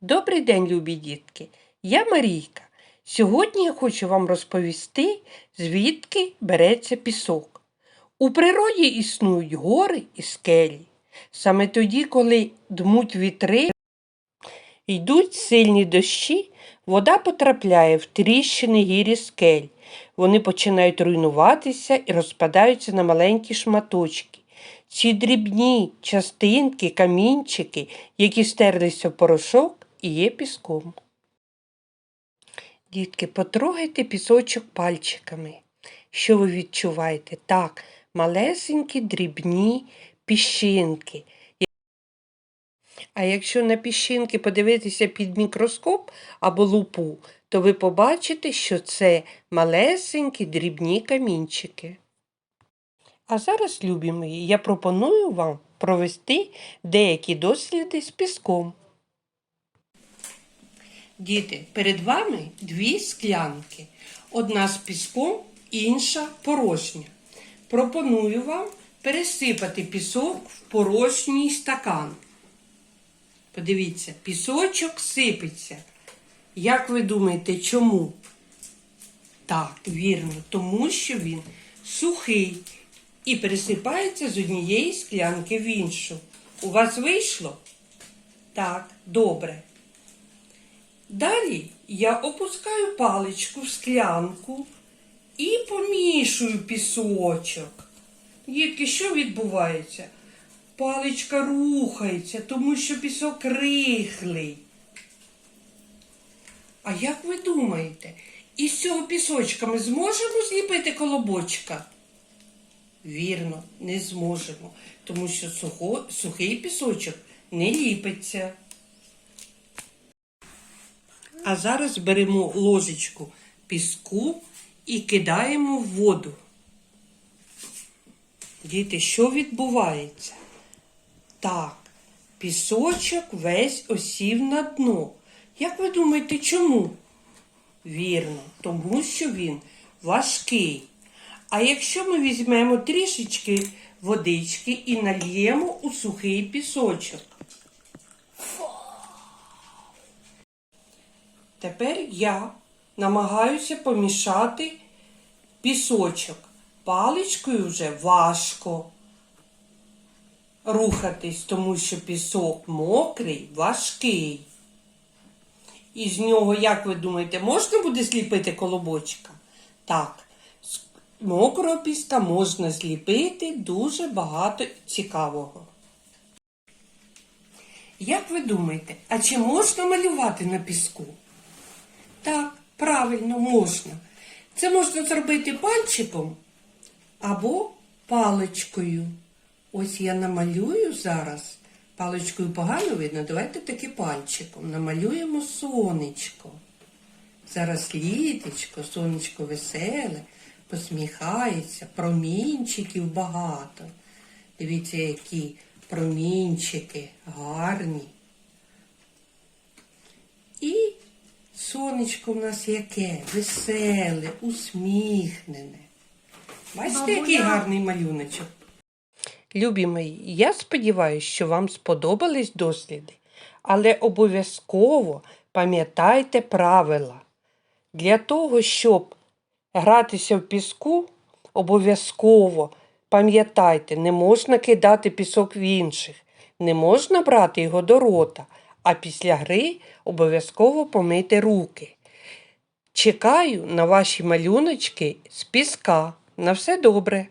Добрий день, любі дітки! Я Марійка. Сьогодні я хочу вам розповісти, звідки береться пісок. У природі існують гори і скелі. Саме тоді, коли дмуть вітри, йдуть сильні дощі, вода потрапляє в тріщини гірі скель. Вони починають руйнуватися і розпадаються на маленькі шматочки. Ці дрібні частинки, камінчики, які стерлися в порошок, і є піском. Дітки, потрогайте пісочок пальчиками. Що ви відчуваєте? Так, малесенькі дрібні піщинки. А якщо на піщинки подивитися під мікроскоп або лупу, то ви побачите, що це малесенькі дрібні камінчики. А зараз, любі мої, я пропоную вам провести деякі досліди з піском. Діти, перед вами дві склянки. Одна з піском, інша порожня. Пропоную вам пересипати пісок в порожній стакан. Подивіться, пісочок сипеться. Як ви думаєте, чому? Так, вірно, тому що він сухий і пересипається з однієї склянки в іншу. У вас вийшло? Так, добре. Далі я опускаю паличку в склянку і помішую пісочок. Дітки, що відбувається? Паличка рухається, тому що пісок рихлий. А як ви думаєте, із цього пісочка ми зможемо зліпити колобочка? Вірно, не зможемо, тому що сухо, сухий пісочок не ліпиться. А зараз беремо ложечку піску і кидаємо в воду. Діти, що відбувається? Так, пісочок весь осів на дно. Як ви думаєте, чому? Вірно, тому що він важкий. А якщо ми візьмемо трішечки водички і нальємо у сухий пісочок. Тепер я намагаюся помішати пісочок. Паличкою вже важко рухатись, тому що пісок мокрий, важкий. І з нього, як ви думаєте, можна буде зліпити колобочка? Так, з мокрого піска можна зліпити дуже багато цікавого. Як ви думаєте, а чи можна малювати на піску? Правильно, можна. Це можна зробити пальчиком або паличкою. Ось я намалюю зараз. Паличкою погано видно, давайте таки пальчиком. Намалюємо сонечко. Зараз літочко, сонечко веселе, посміхається, промінчиків багато. Дивіться, які промінчики гарні. І сонечко в нас яке веселе, усміхнене. Бачите, який гарний малюночок. Любі мої, я сподіваюся, що вам сподобались досліди, але обов'язково пам'ятайте правила. Для того, щоб гратися в піску, обов'язково пам'ятайте, не можна кидати пісок в інших, не можна брати його до рота, а після гри обов'язково помити руки. Чекаю на ваші малюночки з піска. На все добре!